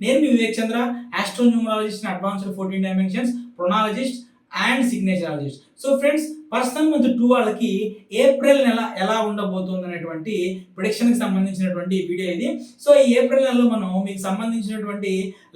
నేను మీ Vivek Chandra astronumerologist advanced fourteen dimensions ప్రొనాలజిస్ట్ and సిగ్నేచరాలజిస్ట్ so friends ప్రస్తుతం month two వాళ్ళకి April నెల ఎలా ఉండబోతుంది అనేటువంటి ప్రొడిక్షన్కి సంబంధించినటువంటి వీడియో ఇది. సో ఈ ఏప్రిల్ నెలలో మనం మీకు సంబంధించినటువంటి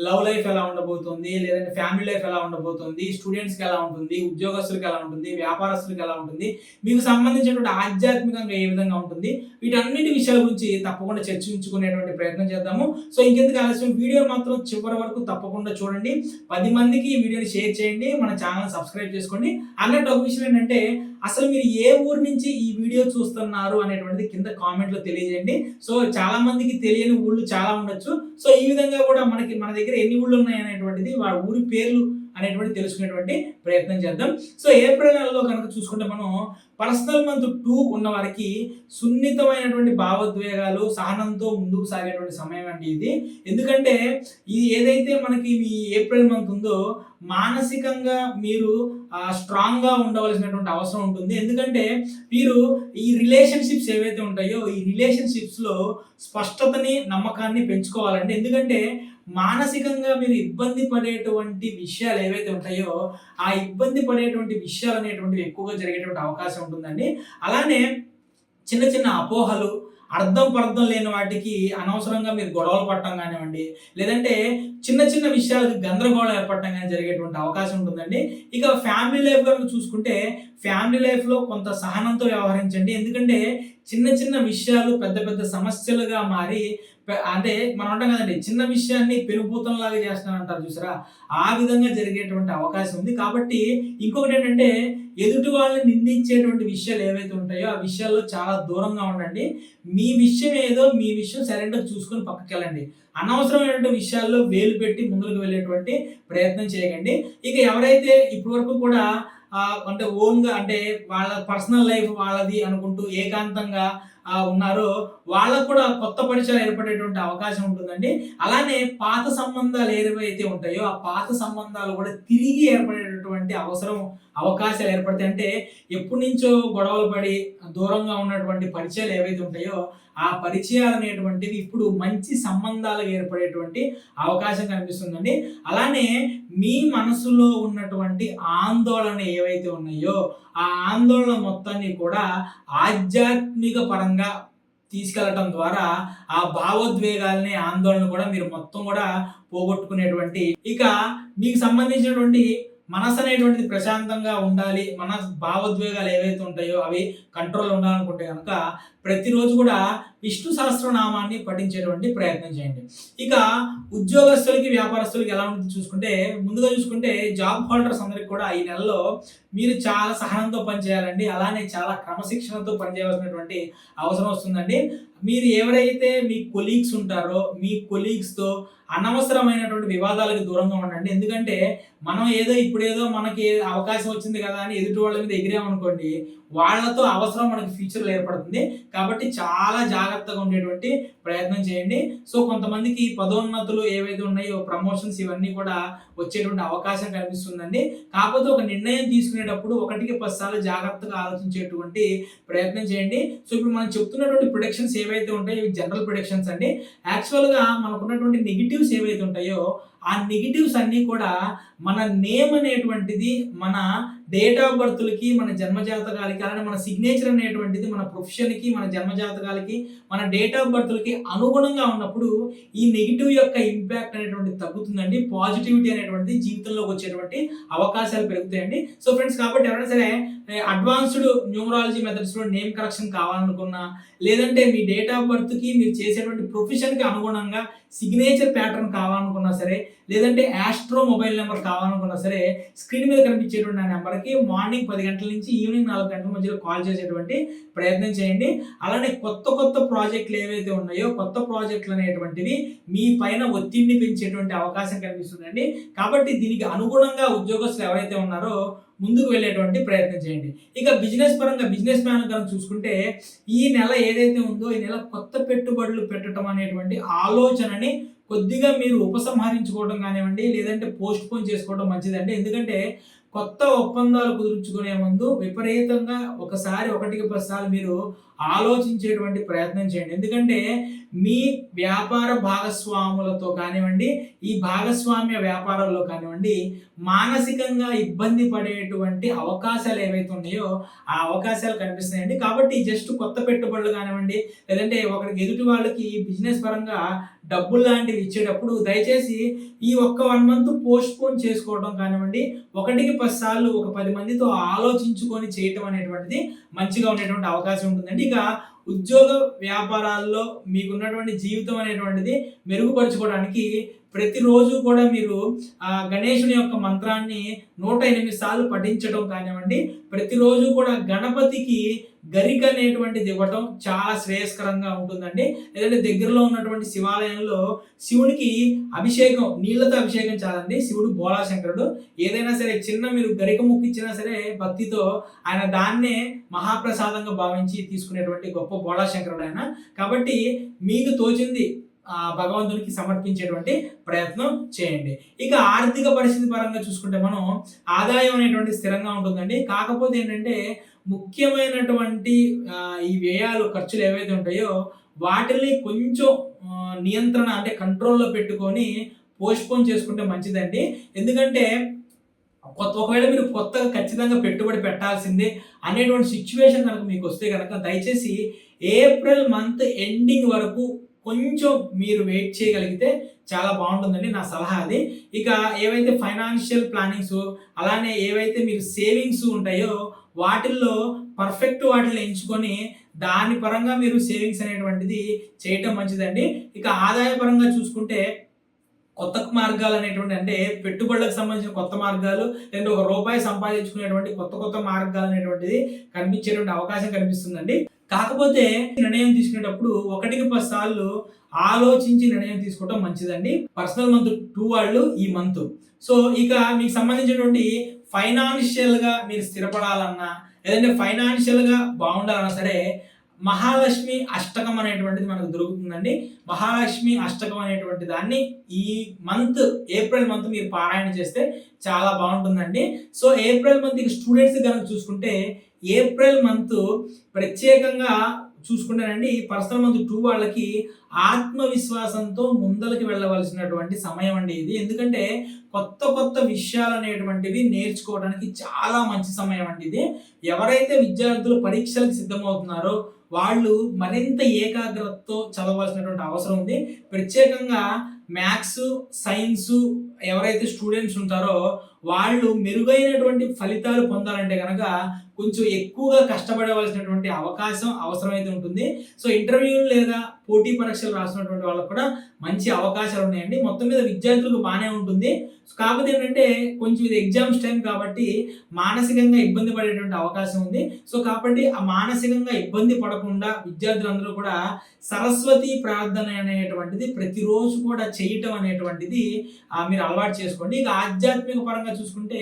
లవ్ లైఫ్ ఎలా ఉండబోతుంది లేదంటే ఫ్యామిలీ లైఫ్ ఎలా ఉండబోతుంది స్టూడెంట్స్కి ఎలా ఉంటుంది ఉద్యోగస్తులకు ఎలా ఉంటుంది వ్యాపారస్తులకు ఎలా ఉంటుంది మీకు సంబంధించినటువంటి ఆధ్యాత్మికంగా ఏ విధంగా ఉంటుంది వీటన్నిటి విషయాల గురించి తప్పకుండా చర్చించుకునేటువంటి ప్రయత్నం చేద్దాము. సో ఇంకెందుకు ఆలస్యం? వీడియో మాత్రం చివరి వరకు తప్పకుండా చూడండి. పది మందికి ఈ వీడియోని షేర్ చేయండి. మన ఛానల్ సబ్స్క్రైబ్ చేసుకోండి. అన్నట్టు ఒక విషయం ఏంటంటే అసలు మీరు ఏ ఊరు నుంచి ఈ వీడియో చూస్తున్నారు అనేటువంటిది కింద కామెంట్లో తెలియజేయండి. సో చాలా మందికి తెలియని ఊళ్ళు చాలా ఉండొచ్చు. సో ఈ విధంగా కూడా మనకి మన దగ్గర ఎన్ని ఊళ్ళు ఉన్నాయి అనేటువంటిది వాళ్ళ ఊరి పేర్లు అనేటువంటి తెలుసుకునేటువంటి ప్రయత్నం చేద్దాం. సో ఏప్రిల్ నెలలో కనుక చూసుకుంటే మనం పర్సనల్ మంత్ టూ ఉన్న వారికి సున్నితమైనటువంటి భావోద్వేగాలు సహనంతో ముందుకు సాగేటువంటి సమయం అండి ఇది. ఎందుకంటే ఇది ఏదైతే మనకి మీ ఏప్రిల్ మంత్ ఉందో మానసికంగా మీరు స్ట్రాంగ్గా ఉండవలసినటువంటి అవసరం ఉంటుంది. ఎందుకంటే మీరు ఈ రిలేషన్షిప్స్ ఏవైతే ఉంటాయో ఈ రిలేషన్షిప్స్లో స్పష్టతని నమ్మకాన్ని పెంచుకోవాలంటే ఎందుకంటే మానసికంగా మీరు ఇబ్బంది పడేటువంటి విషయాలు ఏవైతే ఉంటాయో ఆ ఇబ్బంది పడేటువంటి విషయాలు అనేటువంటివి ఎక్కువగా జరిగేటువంటి అవకాశం ఉంటుందండి. అలానే చిన్న చిన్న అపోహలు అర్థం పర్థం లేని వాటికి అనవసరంగా మీరు గొడవలు పట్టడం కానివ్వండి లేదంటే చిన్న చిన్న విషయాలకు గందరగోళం ఏర్పడటం కానీ జరిగేటువంటి అవకాశం ఉంటుందండి. ఇక ఫ్యామిలీ లైఫ్ కనుక చూసుకుంటే ఫ్యామిలీ లైఫ్లో కొంత సహనంతో వ్యవహరించండి. ఎందుకంటే చిన్న చిన్న విషయాలు పెద్ద పెద్ద సమస్యలుగా మారి అంటే మనం అంటాం కదండి చిన్న విషయాన్ని పెనుభూతంలాగా చేస్తున్నారంటారు చూసారా? ఆ విధంగా జరిగేటువంటి అవకాశం ఉంది. కాబట్టి ఇంకొకటి ఏంటంటే ఎదుటి వాళ్ళని నిందించేటువంటి విషయాలు ఏవైతే ఉంటాయో ఆ విషయాల్లో చాలా దూరంగా ఉండండి. మీ విషయం ఏదో మీ విషయం సరైనగా చూసుకొని పక్కకి వెళ్ళండి అనవసరమైనటువంటి విషయాల్లో వేలు పెట్టి ముందుకు వెళ్ళేటువంటి ప్రయత్నం చేయకండి. ఇక ఎవరైతే ఇప్పటివరకు కూడా అంటే ఓన్గా అంటే వాళ్ళ పర్సనల్ లైఫ్ వాళ్ళది అనుకుంటూ ఏకాంతంగా ఉన్నారో వాళ్ళకు కూడా కొత్త పరిచయాలు ఏర్పడేటువంటి అవకాశం ఉంటుందండి. అలానే పాత సంబంధాలు ఏవైతే ఉంటాయో ఆ పాత సంబంధాలు కూడా తిరిగి ఏర్పడేటటువంటి అవసరం అవకాశాలు ఏర్పడతాయి. అంటే ఎప్పటి నుంచో గొడవలు పడి దూరంగా ఉన్నటువంటి పరిచయాలు ఏవైతే ఉంటాయో ఆ పరిచయాలు అనేటువంటివి ఇప్పుడు మంచి సంబంధాలు ఏర్పడేటువంటి అవకాశం కనిపిస్తుందండి. అలానే మీ మనసులో ఉన్నటువంటి ఆందోళన ఏవైతే ఉన్నాయో ఆ ఆందోళన మొత్తాన్ని కూడా ఆధ్యాత్మిక పరంగా తీసుకెళ్ళటం ద్వారా ఆ భావోద్వేగాలని ఆందోళన కూడా మీరు మొత్తం కూడా పోగొట్టుకునేటువంటి ఇక మీకు సంబంధించినటువంటి మనసు అనేటువంటిది ప్రశాంతంగా ఉండాలి మన భావోద్వేగాలు ఏవైతే ఉంటాయో అవి కంట్రోల్ ఉండాలనుకుంటే కనుక ప్రతిరోజు కూడా విష్ణు సహస్రనామాన్ని పఠించేటువంటి ప్రయత్నం చేయండి. ఇక ఉద్యోగస్తులకి వ్యాపారస్తులకి ఎలా ఉంటుంది చూసుకుంటే ముందుగా చూసుకుంటే జాబ్ హోల్డర్స్ అందరికి కూడా ఈ నెలలో మీరు చాలా సహనంతో పనిచేయాలండి. అలానే చాలా క్రమశిక్షణతో పనిచేయాల్సినటువంటి అవసరం వస్తుందండి. మీరు ఎవరైతే మీ కొలీగ్స్ ఉంటారో మీ కొలీగ్స్తో అనవసరమైనటువంటి వివాదాలకు దూరంగా ఉండండి. ఎందుకంటే మనం ఏదో ఇప్పుడేదో మనకి అవకాశం వచ్చింది కదా అని ఎదుటి వాళ్ళ మీద ఎగిరామనుకోండి వాళ్ళతో అవసరం మనకి ఫ్యూచర్లో ఏర్పడుతుంది. కాబట్టి చాలా జాగ్రత్తగా ఉండేటువంటి ప్రయత్నం చేయండి. సో కొంతమందికి పదోన్నతులు ఏవైతే ఉన్నాయో ప్రమోషన్స్ ఇవన్నీ కూడా వచ్చేటువంటి అవకాశం కనిపిస్తుందండి. కాకపోతే ఒక నిర్ణయం తీసుకునేటప్పుడు ఒకటికి పదిసార్లు జాగ్రత్తగా ఆలోచించేటువంటి ప్రయత్నం చేయండి. సో ఇప్పుడు మనం చెప్తున్నటువంటి ప్రొడక్షన్స్ ఏవైతే ఉంటాయో ఇవి జనరల్ ప్రొడక్షన్స్ అండి. యాక్చువల్గా మనకున్నటువంటి నెగిటివ్స్ ఏవైతే ఉంటాయో ఆ నెగిటివ్స్ అన్నీ కూడా మన నేమ్ అనేటువంటిది మన డేట్ ఆఫ్ బర్త్లకి మన జన్మజాతకాలకి అలానే మన సిగ్నేచర్ అనేటువంటిది మన ప్రొఫెషన్కి మన జన్మజాతకాలకి మన డేట్ ఆఫ్ బర్త్లకి అనుగుణంగా ఉన్నప్పుడు ఈ నెగిటివ్ యొక్క ఇంపాక్ట్ అనేటువంటిది తగ్గుతుందండి. పాజిటివిటీ అనేటువంటిది జీవితంలోకి వచ్చేటువంటి అవకాశాలు పెరుగుతాయండి. సో ఫ్రెండ్స్ కాబట్టి ఎవరైనా సరే అడ్వాన్స్డ్ న్యూమరాలజీ మెథడ్స్లో నేమ్ కరెక్షన్ కావాలనుకున్నా లేదంటే మీ డేట్ ఆఫ్ బర్త్కి మీరు చేసేటువంటి ప్రొఫెషన్కి అనుగుణంగా సిగ్నేచర్ ప్యాటర్న్ కావాలనుకున్నా సరే లేదంటే యాస్ట్రో మొబైల్ నెంబర్ కావాలనుకున్నా సరే స్క్రీన్ మీద కనిపించేటువంటి ఆ నెంబర్కి మార్నింగ్ పది గంటల నుంచి ఈవినింగ్ నాలుగు గంటల మధ్యలో కాల్ చేసేటువంటి ప్రయత్నం చేయండి. అలానే కొత్త కొత్త ప్రాజెక్టులు ఏవైతే ఉన్నాయో కొత్త ప్రాజెక్టులు అనేటువంటివి మీ పైన ఒత్తిడిని పెంచేటువంటి అవకాశం కనిపిస్తుందండి. కాబట్టి దీనికి అనుగుణంగా ఉద్యోగస్తులు ఎవరైతే ఉన్నారో ముందుకు వెళ్ళేటువంటి ప్రయత్నం చేయండి. ఇక బిజినెస్ పరంగా బిజినెస్ మ్యాన్ కనుక చూసుకుంటే ఈ నెల ఏదైతే ఉందో ఈ నెల కొత్త పెట్టుబడులు పెట్టడం అనేటువంటి ఆలోచనని కొద్దిగా మీరు ఉపసంహరించుకోవడం కానివ్వండి లేదంటే పోస్ట్ పోన్ చేసుకోవడం మంచిదండి. ఎందుకంటే కొత్త ఒప్పందాలు కుదుర్చుకునే ముందు విపరీతంగా ఒకసారి ఒకటికి పదిసార్లు మీరు ఆలోచించేటువంటి ప్రయత్నం చేయండి. ఎందుకంటే మీ వ్యాపార భాగస్వాములతో కానివ్వండి ఈ భాగస్వామ్య వ్యాపారాల్లో కానివ్వండి మానసికంగా ఇబ్బంది పడేటువంటి అవకాశాలు ఏవైతే ఉన్నాయో ఆ అవకాశాలు కనిపిస్తున్నాయండి. కాబట్టి జస్ట్ కొత్త పెట్టుబడులు కానివ్వండి లేదంటే ఒకరికి ఎదుటి వాళ్ళకి బిజినెస్ పరంగా డబ్బులు లాంటివి ఇచ్చేటప్పుడు దయచేసి ఈ ఒక్క వన్ మంత్ పోస్ట్ పోన్ చేసుకోవడం కానివ్వండి ఒకటికి పది సార్లు ఒక పది మందితో ఆలోచించుకొని చేయటం అనేటువంటిది మంచిగా ఉండేటువంటి అవకాశం ఉంటుందండి. ఇక ఉద్యోగ వ్యాపారాల్లో మీకున్నటువంటి జీవితం అనేటువంటిది మెరుగుపరచుకోవడానికి ప్రతిరోజు కూడా మీరు ఆ గణేశుని యొక్క మంత్రాన్ని నూట ఎనిమిది సార్లు పఠించడం కానివ్వండి. ప్రతిరోజు కూడా గణపతికి గరిక అనేటువంటిది ఇవ్వటం చాలా శ్రేయస్కరంగా ఉంటుందండి. లేదంటే దగ్గరలో ఉన్నటువంటి శివాలయంలో శివునికి అభిషేకం నీళ్ళతో అభిషేకం చాలండి శివుడు బోళాశంకరుడు ఏదైనా సరే చిన్న మీరు గరిక ముక్కిచ్చినా సరే భక్తితో ఆయన దాన్నే మహాప్రసాదంగా భావించి తీసుకునేటువంటి గొప్ప బోళాశంకరుడు ఆయన. కాబట్టి మీకు తోచింది భగవంతునికి సమర్పించేటువంటి ప్రయత్నం చేయండి. ఇక ఆర్థిక పరిస్థితి పరంగా చూసుకుంటే మనం ఆదాయం అనేటువంటి స్థిరంగా ఉంటుందండి. కాకపోతే ఏంటంటే ముఖ్యమైనటువంటి ఈ వ్యయాలు ఖర్చులు ఏవైతే ఉంటాయో వాటిని కొంచెం నియంత్రణ అంటే కంట్రోల్లో పెట్టుకొని పోస్ట్పోన్ చేసుకుంటే మంచిదండి. ఎందుకంటే కొత్త ఒకవేళ మీరు కొత్తగా ఖచ్చితంగా పెట్టుబడి పెట్టాల్సిందే అనేటువంటి సిచ్యువేషన్ కనుక మీకు వస్తే కనుక దయచేసి ఏప్రిల్ మంత్ ఎండింగ్ వరకు కొంచెం మీరు వెయిట్ చేయగలిగితే చాలా బాగుంటుందండి నా సలహా అది. ఇక ఏవైతే ఫైనాన్షియల్ ప్లానింగ్స్ అలానే ఏవైతే మీరు సేవింగ్స్ ఉంటాయో వాటిల్లో పర్ఫెక్ట్ వాటిని ఎంచుకొని దాని పరంగా మీరు సేవింగ్స్ అనేటువంటిది చేయటం మంచిదండి. ఇక ఆదాయ పరంగా చూసుకుంటే కొత్త మార్గాలు అనేటువంటి అంటే పెట్టుబడులకు సంబంధించిన కొత్త మార్గాలు లేదంటే ఒక రూపాయి సంపాదించుకునేటువంటి కొత్త కొత్త మార్గాలు అనేటువంటిది కనిపించేటువంటి అవకాశం కనిపిస్తుందండి. కాకపోతే నిర్ణయం తీసుకునేటప్పుడు ఒకటికి పది సార్లు ఆలోచించి నిర్ణయం తీసుకోవడం మంచిదండి. పర్సనల్ మంత్ టూ వాళ్ళు ఈ మంత్. సో ఇక మీకు సంబంధించినటువంటి ఫైనాన్షియల్గా మీరు స్థిరపడాలన్నా లేదంటే ఫైనాన్షియల్గా బాగుండాలన్నా సరే మహాలక్ష్మి అష్టకం అనేటువంటిది మనకు దొరుకుతుందండి. మహాలక్ష్మి అష్టకం అనేటువంటి దాన్ని ఈ మంత్ ఏప్రిల్ మంత్ మీరు పారాయణ చేస్తే చాలా బాగుంటుందండి. సో ఏప్రిల్ మంత్ ఇక స్టూడెంట్స్ కనుక చూసుకుంటే ఏప్రిల్ మంత్ ప్రత్యేకంగా చూసుకుంటేనండి పర్సనల్ మంత్ టూ వాళ్ళకి ఆత్మవిశ్వాసంతో ముందలకి వెళ్ళవలసినటువంటి సమయం అండి ఇది. ఎందుకంటే కొత్త కొత్త విషయాలు అనేటువంటివి నేర్చుకోవడానికి చాలా మంచి సమయం అండి ఇది. ఎవరైతే విద్యార్థులు పరీక్షలకు సిద్ధమవుతున్నారో వాళ్ళు మరింత ఏకాగ్రతతో చదవాల్సినటువంటి అవసరం ఉంది. ప్రత్యేకంగా మ్యాథ్స్ సైన్స్ ఎవరైతే స్టూడెంట్స్ ఉంటారో వాళ్ళు మెరుగైనటువంటి ఫలితాలు పొందాలంటే కనుక కొంచెం ఎక్కువగా కష్టపడవలసినటువంటి అవకాశం అవసరమైతే ఉంటుంది. సో ఇంటర్వ్యూలు లేదా పోటీ పరీక్షలు రాసినటువంటి వాళ్ళకు కూడా మంచి అవకాశాలు ఉన్నాయండి. మొత్తం మీద విద్యార్థులకు బాగానే ఉంటుంది. కాకపోతే ఏంటంటే కొంచెం ఇది ఎగ్జామ్స్ టైం కాబట్టి మానసికంగా ఇబ్బంది పడేటువంటి అవకాశం ఉంది. సో కాబట్టి ఆ మానసికంగా ఇబ్బంది పడకుండా విద్యార్థులందరూ కూడా సరస్వతి ప్రార్థన అనేటువంటిది ప్రతిరోజు కూడా చేయటం అనేటువంటిది ఆ, మీరు అలవాటు చేసుకోండి. ఇక ఆధ్యాత్మిక పరంగా చూసుకుంటే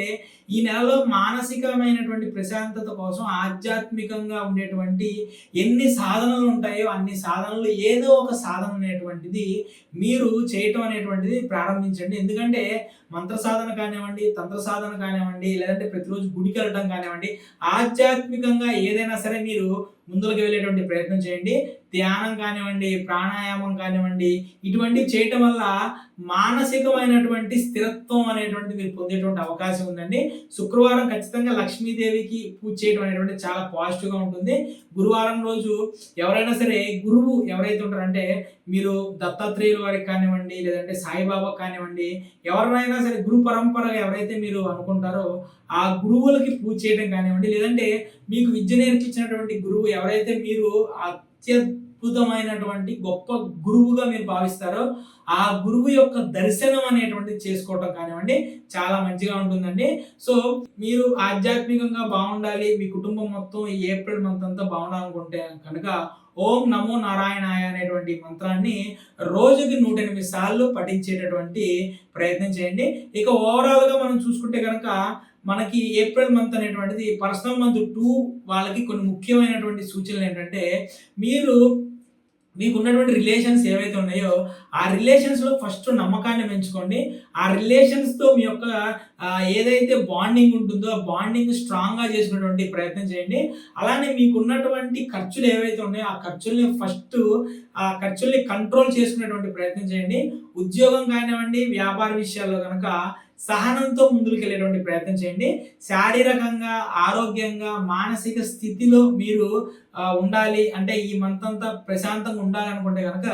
ఈ నెలలో మానసికమైనటువంటి ప్రశాంతత కోసం ఆధ్యాత్మికంగా ఉండేటువంటి ఎన్ని సాధనలు ఉంటాయో అన్ని సాధనలు ఏదో ఒక సాధన అనేటువంటిది మీరు చేయటం అనేటువంటిది ప్రారంభించండి. ఎందుకంటే మంత్ర సాధన కానివ్వండి తంత్ర సాధన కానివ్వండి లేదంటే ప్రతిరోజు గుడికి వెళ్ళడం కానివ్వండి ఆధ్యాత్మికంగా ఏదైనా సరే మీరు ముందుకు వెళ్ళేటువంటి ప్రయత్నం చేయండి. ధ్యానం కానివ్వండి ప్రాణాయామం కానివ్వండి ఇటువంటివి చేయటం వల్ల మానసికమైనటువంటి స్థిరత్వం అనేటువంటిది మీరు పొందేటువంటి అవకాశం ఉందండి. శుక్రవారం ఖచ్చితంగా లక్ష్మీదేవికి పూజ చేయడం అనేటువంటి చాలా పాజిటివ్గా ఉంటుంది. గురువారం రోజు ఎవరైనా సరే గురువు ఎవరైతే ఉంటారంటే మీరు దత్తాత్రేయుల వారికి కానివ్వండి లేదంటే సాయిబాబా కానివ్వండి ఎవరినైనా సరే గురు పరంపర ఎవరైతే మీరు అనుకుంటారో ఆ గురువులకి పూజ చేయడం కానివ్వండి లేదంటే మీకు విద్య నేర్పించినటువంటి గురువు ఎవరైతే మీరు అత్యద్భుతమైనటువంటి గొప్ప గురువుగా మీరు భావిస్తారో ఆ గురువు యొక్క దర్శనం అనేటువంటిది చేసుకోవటం కానివ్వండి చాలా మంచిగా ఉంటుందండి. సో మీరు ఆధ్యాత్మికంగా బాగుండాలి మీ కుటుంబం మొత్తం ఈ ఏప్రిల్ మంత్ అంతా బాగుండాలనుకుంటే కనుక ఓం నమో నారాయణాయ అనేటువంటి మంత్రాన్ని రోజుకి నూట ఎనిమిది సార్లు పఠించేటటువంటి ప్రయత్నం చేయండి. ఇక ఓవరాల్గా మనం చూసుకుంటే కనుక మనకి ఏప్రిల్ మంత్ అనేటువంటిది పర్సనల్ మంత్ టూ వాళ్ళకి కొన్ని ముఖ్యమైనటువంటి సూచనలు ఏంటంటే మీరు మీకు ఉన్నటువంటి రిలేషన్స్ ఏవైతే ఉన్నాయో ఆ రిలేషన్స్లో ఫస్ట్ నమ్మకాన్ని పెంచుకోండి. ఆ రిలేషన్స్తో మీ యొక్క ఏదైతే బాండింగ్ ఉంటుందో ఆ బాండింగ్ స్ట్రాంగ్గా చేసుకునేటువంటి ప్రయత్నం చేయండి. అలానే మీకు ఉన్నటువంటి ఖర్చులు ఏవైతే ఉన్నాయో ఆ ఖర్చుల్ని ఫస్ట్ ఆ ఖర్చుల్ని కంట్రోల్ చేసుకునేటువంటి ప్రయత్నం చేయండి. ఉద్యోగం కానివ్వండి వ్యాపార విషయాల్లో కనుక సహనంతో ముందుకు వెళ్ళేటువంటి ప్రయత్నం చేయండి. శారీరకంగా ఆరోగ్యంగా మానసిక స్థితిలో మీరు ఉండాలి. అంటే ఈ మంత్ అంతా ప్రశాంతంగా ఉండాలనుకుంటే కనుక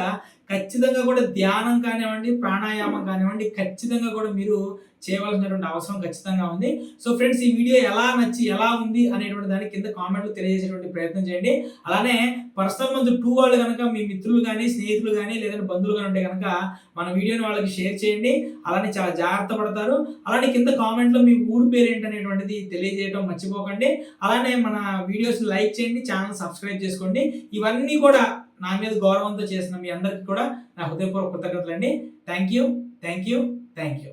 ఖచ్చితంగా కూడా ధ్యానం కానివ్వండి ప్రాణాయామం కానివ్వండి ఖచ్చితంగా కూడా మీరు చేయవలసినటువంటి అవసరం ఖచ్చితంగా ఉంది. సో ఫ్రెండ్స్ ఈ వీడియో ఎలా నచ్చి ఎలా ఉంది అనేటువంటి దాని కింద కామెంట్లు తెలియజేసేటువంటి ప్రయత్నం చేయండి. అలానే పర్సనల్ మంత్ టూ వాళ్ళు కనుక మీ మిత్రులు కానీ స్నేహితులు కానీ లేదంటే బంధువులు కానీ ఉంటే కనుక మన వీడియోని వాళ్ళకి షేర్ చేయండి. అలానే చాలా జాగ్రత్త పడతారు. అలానే కింద కామెంట్లో మీ ఊరు పేరు ఏంటనేటువంటిది తెలియజేయడం మర్చిపోకండి. అలానే మన వీడియోస్ లైక్ చేయండి ఛానల్ సబ్స్క్రైబ్ చేసుకోండి. ఇవన్నీ కూడా నా మీద గౌరవంతో చేసిన మీ అందరికీ కూడా నా హృదయపూర్వక కృతజ్ఞతలు అండి thank you thank you thank you